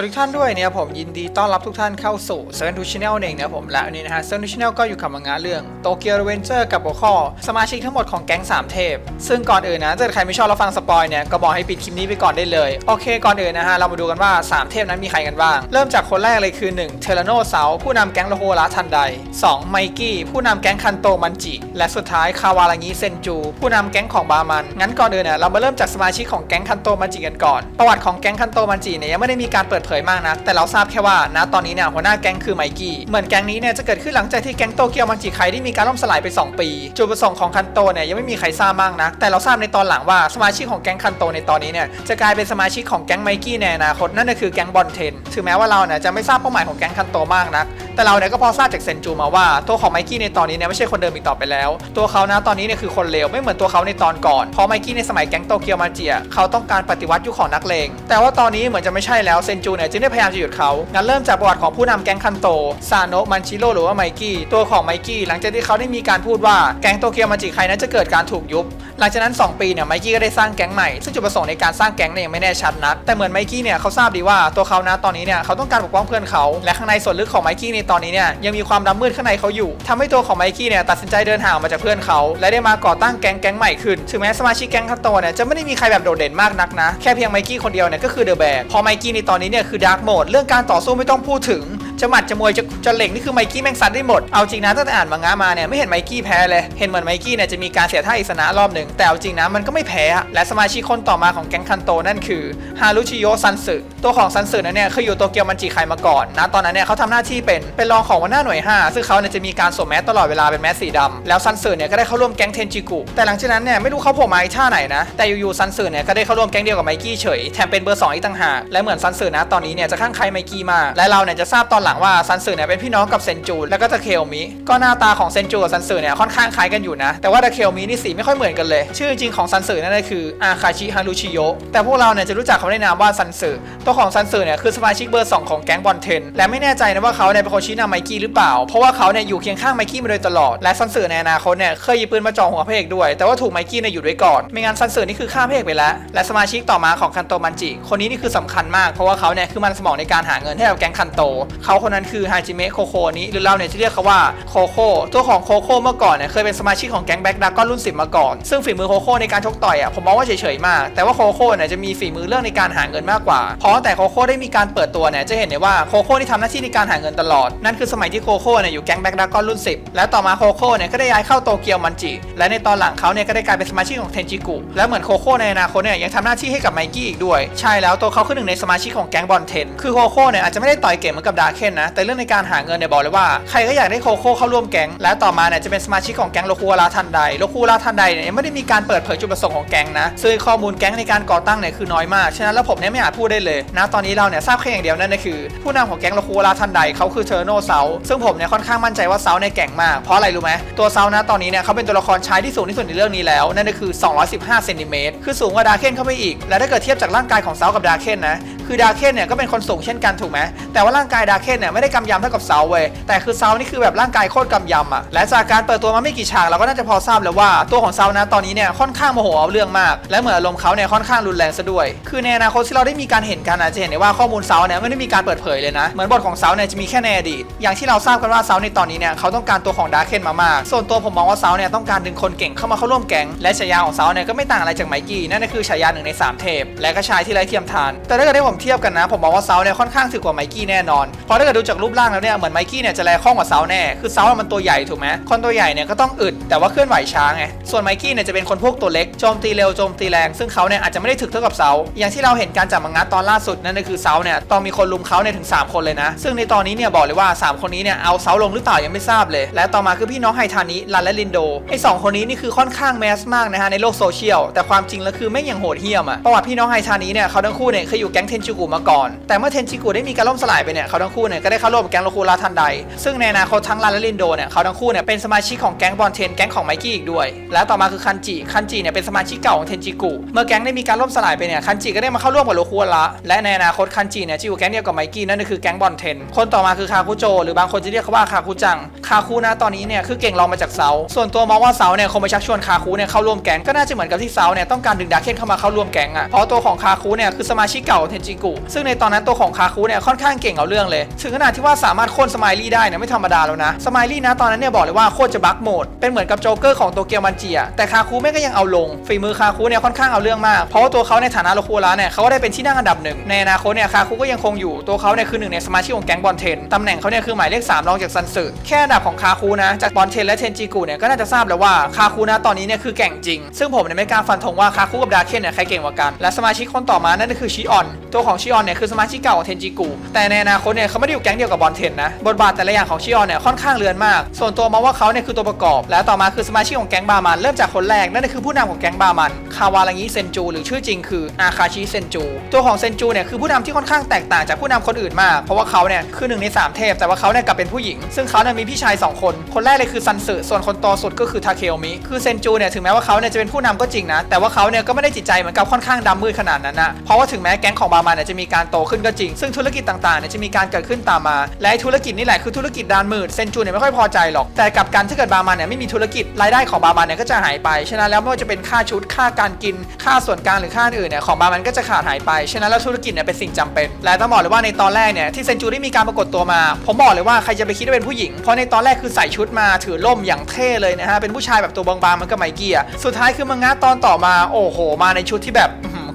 วัสดีทุกท่านด้วยเนี่ยผมยินดีต้อนรับทุกท่านเข้าสู่ Seven to Channel เองนะผมและวันนี้นะฮะ Seven to Channel ก็อยู่กับมังงะเรื่อง Tokyo Revenger กับหัวข้อสมาชิกทั้งหมดของแก๊ง3 เทพ ซึ่งก่อนอื่นนะถ้าใครไม่ชอบเราฟังสปอยเนี่ยก็บอกให้ปิดคลิปนี้ไปก่อนได้เลย โอเคก่อนอื่นนะฮะเรามาดูกันว่า 3 เทพนั้นมีใครกันบ้าง เริ่มจากคนแรกเลยคือ 1 เทเลโนเซาผู้นำแก๊งโลโฮระทันใด2 ไมกี้ผู้นำแก๊งคันโตมันจิ และสุดท้ายคาวารางิเซนจู ผู้นำแก๊งของบามันงั้นก่อนอื่นเนี่ยเรามาเริ่มจากสมาชิกของแก๊งคันโตมันจิกันก่อนประวัติของแก๊งคันโตมันจิเนี่ยยังไม่ได้มีการเปิดเผยมากนะแต่เราทราบแค่ว่าณตอนนี้เนี่ยหัวหน้าแก๊งคือไมกี้เหมือนแก๊งนี้เนี่ยจะเกิดขึ้นหลังจากที่แก๊งโตเกียวมันจิไคได้มีการล่มสลายไป 2 ปีจุดประสงค์ของคันโตเนี่ยยังไม่มีใครทราบมากนะแต่เราทราบในตอนหลังว่าสมาชิกของแก๊งคันโตในตอนนี้เนี่ยจะกลายเป็นสมาชิกของแก๊งไมกี้ในอนาคตนั่นก็คือแก๊งบอลเทนถึงแม้ว่าเราเนี่ยจะไม่ทราบเป้าหมายของแก๊งคันโตมากนัก แต่เราเนี่ยก็พอทราบจากเซนจูมาว่าตัวของไมกี้ในตอนนี้เนี่ยไม่ใช่คนเดิมอีกต่อไปแล้ว ตัวเขานะตอนนี้เนี่ยคือคนเลวไม่เหมือนตัวเขาในตอนก่อนเพราะไมกี้ในสมัยแก๊งโตเกียวมาเจียเขาต้องการปฏิวัติยุคของนักเลงแต่ว่าตอนนี้เหมือนจะไม่ใช่แล้วเซนจเนี่ยจึงได้พยายามจะหยุดเขางั้นเริ่มจากประวัติของผู้นำแก๊งคันโตซานโนะมันชิโร่หรือว่าไมกี้ตัวของไมกี้หลังจากที่เขาได้มีการพูดว่าแก๊งโตเกียวมาจิใครนั้นจะเกิดการถูกยุบ หลังจากนั้น 2 ปีเนี่ยไมกี้ก็ได้สร้างแก๊งใหม่ซึ่งจุดประสงค์ในการสร้างแก๊งเนี่ยยังไม่แน่ชัดนักแต่เหมือนไมกี้เนี่ยเขาทราบดีว่าตัวเขานะตอนนี้เนี่ยเขาต้องการปกป้องเพื่อนเขาและข้างในส่วนลึกของไมกี้ในตอนนี้เนี่ยยังมีความดำมืดข้างในเขาอยู่ทำให้ตัวของไมกี้เนี่ยตัดสินใจเดินห่างมาจากเพื่อนเขาและได้มาก่อตั้งแก๊งแก๊งใหม่ขึ้นถึงแม้สมาชิกแก๊งคัตโตเนี่ยจะไม่ได้มีใครแบบโดดเด่นมากนักนะแค่เพียงไมกี้คนเดียวเนี่ยก็คือเดอะแบกพอไมกี้ในตอนนี้เนี่ยคือดาร์กโหมดเรื่องการต่อสู้ไม่ต้องพูดถึง จะหมัดจะมวยจะจะเหล่งนี่คือไมกี้แม่งซัดได้หมด เอาจริงนะตั้งแต่อ่านมังงะมาเนี่ยไม่เห็นไมกี้แพ้เลย เห็นเหมือนไมกี้เนี่ยจะมีการเสียท่าอิสนะรอบหนึ่งแต่เอาจริงนะมันก็ไม่แพ้ และสมาชิกคนต่อมาของแก๊งคันโตนั่นคือฮารุชิโยซันสึตัวของซันสึนั้นเนี่ยเคยอยู่โตเกียวมันจิไคมาก่อนนะตอนนั้นเนี่ยเขาทำหน้าที่เป็นเป็นรองของหัวหน้าหน่วย 5 ซึ่งเขาเนี่ยจะมีการสวมแมสตลอดเวลาเป็นแมสสีดำแล้วซันสึเนี่ยก็ได้เข้าร่วมแก๊งเทนจิกุแต่หลังจากนั้นเนี่ยไม่รู้เขาโผล่มาอีกท่าไหนนะแต่อยู่ๆซันสึเนี่ยก็ได้เข้าร่วมแก๊งเดียวกับไมกี้เฉยแถมเป็นเบอร์สองอีกต่างหากและเหมือนซันสึนะตอนนี้เนี่ยจะข้างใครไมกี้มาและเราเนี่ยจะทราบตอนหลังว่าซันสึเนี่ยเป็นพี่น้องกับเซนจูแล้วก็ตะเคลมิก็หน้าตาของเซนจูกับซันสึเนี่ยค่อนข้างคล้ายกันอยู่นะ แต่ว่าตะเคลมินี่สีไม่ค่อยเหมือนกันเลย ชื่อจริงของซันสึนั่นก็คืออาคาชิฮารุชิโยแต่พวกเราเนี่ยจะรู้จักเขาในนามว่าซันสึตัวของซันสึเนี่ยคือสมาชิกเบอร์สองของแก๊งบอลเทน และไม่แน่ใจนะว่าเขาเนี่ยเป็นคนชี้นำไมกี้หรือเปล่า เพราะว่าเขาเนี่ยอยู่เคียงข้างไมกี้มาโดยตลอด และซันสึในอนาคตเนี่ยเคยยิบปืนมาจ่อหัวพระเอกด้วย แต่ว่าถูกไมกี้เนี่ยหยุดไว้ก่อน ไม่งั้นซันสึนี่คือฆ่าพระเอกไปแล้ว และสมาชิกต่อมาของคันโตมันจิ คนนี้นี่คือสำคัญมาก เพราะว่าเขาเนี่ยคือมันสมองในการหาเงินให้กับแก๊งคันโต เขาคนนั้นคือฮาจิเมะโคโคนี้หรือเราเนี่ยจะเรียกเขาว่าโคโค่ตัวของโคโค่เมื่อก่อนเนี่ยเคยเป็นสมาชิกของแก๊งแบ็กดากอนรุ่น 10 มาก่อน ซึ่งฝีมือโคโค่ในการชกต่อยอะผมมองว่าเฉยๆมาก แต่ว่าโคโค่เนี่ยจะมีฝีมือเรื่องในการหาเงินมากกว่า เพราะแต่โคโค่ได้มีการเปิดตัวเนี่ยจะเห็นได้ว่าโคโค่ที่ทำหน้าที่ในการหาเงินตลอด นั่นคือสมัยที่โคโค่เนี่ยอยู่แก๊งแบ็กดากอนรุ่น 10 และต่อมาโคโค่เนี่ยก็ได้ย้ายเข้าโตเกียวมันจิ และในตอนหลังเขาเนี่ยก็ได้กลายเป็นสมาชิกของเทนจิกุ และเหมือนโคโค่ในอนาคตเนี่ยยังทำหน้าที่ให้กับไมกี้อีกด้วย ใช่แล้วตัวเขาคือหนึ่งในสมาชิกของแก๊งบอลเทน คือโคโค่เนี่ยอาจจะไม่ได้ต่อยเก่งเหมือนกับดาเคนนะ แต่เรื่องในการหาเงินเนี่ยบอกเลยว่าใครก็อยากได้โคโค่เข้าร่วมแก๊ง และต่อมาเนี่ยจะเป็นสมาชิกของแก๊งโลคูราทันไดโลคูราทันไดเนี่ยไม่ได้มีการเปิดเผยจุดประสงค์ของแก๊งนะซึ่งข้อมูลแก๊งในการก่อตั้งเนี่ยคือน้อยมาก ฉะนั้นแล้วผมเนี่ยไม่อาจพูดได้เลยนะตอนนี้เราเนี่ยทราบแค่อย่างเดียวนั่นก็คือ ผู้นำของแก๊งโลคูราทันไดเขาคือเทอร์โนเซาซึ่งผมเนี่ยค่อนข้างมั่นใจว่าเซาเนี่ยเก่งมากเพราะอะไรรู้ไหมตัวเซานะตอนนี้เนี่ยเขาเป็นตัวละครชายที่สูงที่สุดในเรื่องนี้แล้วนั่นก็คือ 215เซนติเมตรคือสูงกว่าดาเคนเข้าไปอีก และถ้าเกิดเทียบจากร่างกายของเซากับดาเคนนะ คือดาเคนเนี่ยก็เป็นคนสูงเช่นกันถูกไหมแต่ว่าร่างกายดาเคนเนี่ยไม่ได้กำยำเท่ากับเซาเว้ยแต่คือเซานี่คือแบบร่างกายโคตรกำยำอะและจากการเปิดตัวมาไม่กี่ฉากเราก็น่าจะพอทราบแล้วว่าตัวของเซานะตอนนี้เนี่ยค่อนข้างโมโหเอาเรื่องมาก และเหมือนอารมณ์เขาเนี่ยค่อนข้างรุนแรงซะด้วย คือในอนาคตที่เราได้มีการเห็นกันอาจจะเห็นได้ว่าข้อมูลเซาเนี่ยไม่ได้มีการเปิดเผยเลยนะเหมือนบทของเซาเนี่ยจะมีแค่ในอดีตอย่างที่เราทราบกันว่าเซาในตอนนี้เนี่ยเขาต้องการตัวของดาเคนมามากส่วนตัวผมมองว่าเซาเนี่ยต้องการดึงคนเก่งเข้ามาเข้าร่วมแก๊งและฉายาของเซาเนี่ยก็ไม่ต่างอะไรจากไมกี้นั่นก็คือฉายาหนึ่งในสามเทพและก็ชายที่ไร้เทียมทาน แต่ถ้าเกิดให้ผมเทียบกันนะ ผมมองว่าเซาเนี่ยค่อนข้างถึกกว่าไมกี้แน่นอนเพราะถ้าเกิดดูจากรูปร่างแล้วเนี่ยเหมือนไมกี้เนี่ยจะแลคล่องกว่าเซาแน่คือเซามันตัวใหญ่ถูกไหมคนตัวใหญ่เนี่ยก็ต้องอึดแต่ว่าเคลื่อนไหวช้าไงส่วนไมกี้เนี่ยจะเป็นคนพวกตัวเล็กโจมตีเร็วโจมตีแรง ซึ่งเขาเนี่ยอาจจะไม่ได้ถึกเท่ากับเซาอย่างที่เราเห็นการจับมังงะตอนล่าสุดนั่นก็คือเซาเนี่ยตอนมีคนลุมเขาเนี่ยถึง 3 คนเลยนะ ซึ่งในตอนนี้เนี่ยบอกเลยว่า 3 คนนี้เนี่ยเอาเซาลงหรือเปล่ายังไม่ทราบเลย และต่อมาคือพี่น้องไฮทานิรันและลินโดไอ้สคนนี้นี่คือค่อนข้างแมสมากนะฮะในโลกโซเชียลแต่ความจริงแล้วคือไม่ยังโหดเหี้ยมอะประวัติพี่น้องไฮทานิเนี่ยเขาทั้งคู่เนี่ยเคยอยู่แก๊งเทนจิกุมาก่อน แต่เมื่อเทนจิกุได้มีการล่มสลายไปเนี่ยเขาทั้งคู่เนี่ยก็ได้เข้าร่วมกับแก๊งโลคูราทันใด ซึ่งในอนาคตทั้งรันและลินโดเนี่ยเขาทั้งคู่เนี่ยเป็นสมาชิกของแก๊งบอลเทนแก๊งของไมกี้อีกด้วย และต่อมาคือคันจิคันจิเนี่ยเป็นสมาชิกเก่าของเทนจิกุเมื่อแก๊งได้มีการล่มสลายไปเนี่ยคันจิก็ได้มาเข้าร่วมกับโลคูระและในอนาคตคันจิเนี่ยจะอยู่แก๊งเดียวกับไมกี้นั่นก็คือแก๊งบอลเทนคนต่อมาคือคาคุโจ หรือบางคนจะเรียกเขาว่าคาคุจังคาคุนะตอนนี้เนี่ยคือเก่งรองมาจากเซาส่วนตัวมองว่าเซาเนี่ยคงไปชักชวนคาคุเนี่ยเข้าร่วมแก๊งก็น่าจะเหมือนกับที่เซาเนี่ยต้องการดึงดาเคนเข้ามาเข้าร่วมแก๊งอะเพราะตัวของคาคุเนี่ยคือสมาชิกเก่าเทนจิกุ ซึ่งในตอนนั้นตัวของคาคุเนี่ยค่อนข้างเก่งเอาเรื่องเลย ถึงขนาดที่ว่าสามารถโค่นสไมลี่ได้เนี่ยไม่ธรรมดาแล้วนะสไมลี่นะตอนนั้นเนี่ยบอกเลยว่าโคตรจะบั๊กโหมด เป็นเหมือนกับโจ๊กเกอร์ของโตเกียวมันจิอะแต่คาคุแม่ก็ยังเอาลง ฝีมือคาคุเนี่ยค่อนข้างเอาเรื่องมาก เพราะว่าตัวเขาในฐานะโลคูระเนี่ยเขาก็ได้เป็นที่นั่งอันดับหนึ่งในอนาคตเนี่ยคาคุก็ยังคงอยู่ตัวเขาเนี่ยคือหนึ่งในสมาชิกของแก๊งบอลเทนตำแหน่งเขาเนี่ยคือหมายเลขสามรองจากซันสึแค่อันดับของคาคุนะจากบอลเทนและเทนจิกุเนี่ยก็น่าจะทราบแล้วว่าคาคุนะตอนนี้เนี่ยคือแก่งจริง ซึ่งผมเนี่ยไม่กล้าฟันธงว่าคาคุกับดาเคนเนี่ยใครเก่งกว่ากัน และสมาชิกคนต่อมานั่นก็คือชิออนตัวของชิออนเนี่ยคือสมาชิกเก่าของเทนจิกุแต่ในอนาคตเนี่ยเขาไม่ได้อยู่แก๊งเดียวกับบอลเทนนะบทบาทแต่ละอย่างของชิออนเนี่ยค่อนข้างเลือนมาก ส่วนตัวมองว่าเขาเนี่ยคือตัวประกอบ และต่อมาคือสมาชิกของแก๊งบามันเริ่มจากคนแรกนั่นคือผู้นำของแก๊งบามันคาวารางิเซนจูหรือชื่อจริงคืออาคาชิเซนจูตัวของเซนจูเนี่ยคือผู้นำที่ค่อนข้างแตกต่างจากผู้นำคนอื่นมาก เพราะว่าเขาเนี่ยคือหนึ่งในสามเทพแต่ว่าเขาเนี่ยกลับเป็นผู้หญิง ซึ่งเขาเนี่ยมีพี่ชายสองคน คนแรกเลยคือซันสึส่วนคนโตสุดก็คือทาเคโอมิคือเซนจูเนี่ยถึงแม้ว่าเขาเนี่ยจะเป็นผู้นำก็จริงนะแต่ว่าเขาเนี่ยก็ไม่ได้จิตใจเหมือนกับค่อนข้างดำมืดขนาดนั้นนะเพราะว่าถึงแม้แก๊งของบามันเนี่ยจะมีการโตขึ้นก็จริง ซึ่งธุรกิจต่างๆเนี่ยจะมีการเกิดขึ้นตามมา และธุรกิจนี่แหละคือธุรกิจด้านมืดเซนจูเนี่ยไม่ค่อยพอใจหรอก แต่กับกันถ้าเกิดบามันเนี่ยไม่มีธุรกิจรายได้ของบามันเนี่ยก็จะหายไป ฉะนั้นแล้วไม่ว่าจะเป็นค่าชุดค่าการกินค่าส่วนกลางหรือค่าอื่นเนี่ยของบามันก็จะขาดหายไป ฉะนั้นแล้วธุรกิจเนี่ยเป็นสิ่งจำเป็น และต้องบอกเลยว่าในตอนแรกเนี่ยที่เซนจูได้มีการปรากฏตัวมา ผมบอกเลยว่าใครจะไปคิดว่าเป็นผู้หญิง เพราะในตอนแรกคือใส่ชุดมาถือล่มอย่างเท่เลยนะฮะเป็นผู้ชายแบบตัวบางๆมันก็ไมกี้อะสุดท้ายคือมังงะตอนต่อมาโอ้โห มาในชุดที่แบบ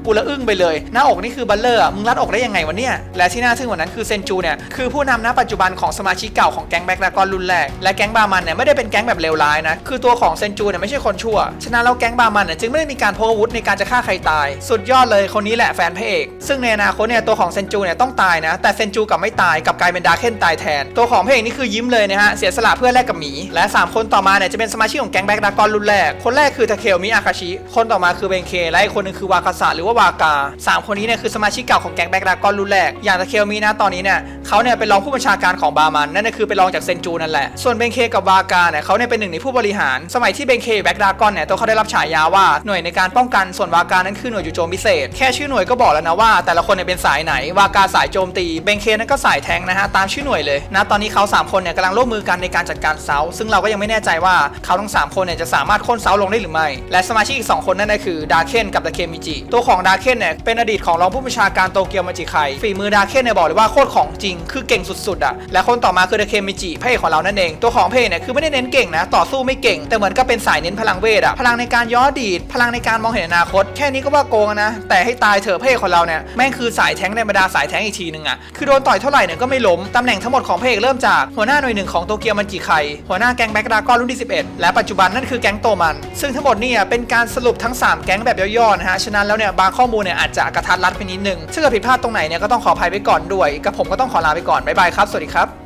กูละอึ้งไปเลย หน้าอกนี่คือบัลเลอร์มึงรัดอกได้ยังไงวะเนี่ยและที่น่าทึ่งกว่านั้นคือเซนจูเนี่ยคือผู้นำณปัจจุบันของสมาชิกเก่าของแก๊งแบ็กดากอนรุ่นแรกและแก๊งบามันเนี่ยไม่ได้เป็นแก๊งแบบเลวร้ายนะคือตัวของเซนจูเนี่ยไม่ใช่คนชั่วฉะนั้นแล้วแก๊งบามันเนี่ยจึงไม่ได้มีการพกอาวุธในการจะฆ่าใครตาย สุดยอดเลยคนนี้แหละแฟนพระเอกซึ่งในอนาคตเนี่ยตัวของเซนจูเนี่ยต้องตายนะ แต่เซนจูกลับไม่ตายกลับกลายเป็นดาเคนตายแทน ตัวของพระเอกนี่คือยิ้มเลยนะฮะเสียสละเพื่อแลกกับหมี และสามคนต่อมาเนี่ยจะเป็นสมาชิกของแก๊งแบ็กดากอนรุ่นแรกคนแรกคือทาเคโอมิอาคาชิคนต่อมาคือเบนเคและอีกคนนึงคือวากาสะหรือว่าวากาสามคนนี้เนี่ยคือสมาชิกเก่าของแก๊งแบ็กดากอนรุ่นแรก อย่างทาเคโอมินะตอนนี้เนี่ยเขาเนี่ยเป็นรองผู้บัญชาการของบามันนั่นก็คือเป็นรองจากเซนจูนั่นแหละ ส่วนเบนเคกับวากาเนี่ยเขาเนี่ยเป็นหนึ่งในผู้บริหาร สมัยที่เบนเคแบ็กดากอนเนี่ยตัวเขาได้รับฉายาว่าหน่วยในการป้องกันส่วนวากานั้นคือหน่วยจู่โจมพิเศษ แค่ชื่อหน่วยก็บอกแล้วนะว่า แต่ละคนเนี่ยเป็นสายไหนวากาสายโจมตีเบนเคนั้นก็สายแทงนะฮะตามชื่อหน่วยเลยนะตอนนี้เขาสามคนเนี่ยกำลังร่วมมือกันในการจัดการเซาซึ่งเราก็ยังไม่แน่ใจว่าเขาทั้งสามคนเนี่ยจะสามารถค่นเซาลงได้หรือไม่ และสมาชิกอีกสองคนนั่นก็คือดาเคนกับดาเคมิจิตัวของดาเคนเนี่ยเป็นอดีตของรองผู้บัญชาการโตเกียวมาจิไคฝีมือดาเคนเนี่ยบอกเลยว่าโคตรของจริงคือเก่งสุดๆอะและคนต่อมาคือดาเคมิจิพระเอกของเรานั่นเอง ตัวของเอกเนี่ยคือไม่ได้เน้นเก่งนะต่อสู้ไม่เก่ง แต่เหมือนก็เป็นสายเน้นพลังเวทอะพลังในการย้อดีดพลังในการมองเห็นอนาคต แค่นี้ก็ว่าโกงนะ แต่ให้ตายเถอะเอกของเราเนี่ยแม่งคือสายแทงในบรรดาสายแทงอีกทีนึงอะคือโดนต่อยเท่าไหร่เนี่ยก็ไม่ล้มตำแหน่งทั้งหมดของเอกเริ่มจากหัวหน้าหน่วยหนึ่งของโตเกียวมันจิไคหัวหน้าแก๊งแบ็กดากอนรุ่นที่ 11 และปัจจุบันนั่นคือแก๊งโตมัน ซึ่งทั้งหมดเนี่ยเป็นการสรุปทั้ง 3 แก๊งแบบย่อๆนะฮะฉะนั้นแล้วเนี่ยบางข้อมูลเนี่ยอาจจะกระทัดรัดไปนิดนึงถ้าเกิดผิดพลาดตรงไหนเนี่ยก็ต้องขออภัยไว้ก่อนด้วยกับผมก็ต้องขอลาไปก่อนบ๊ายบายครับสวัสดีครับ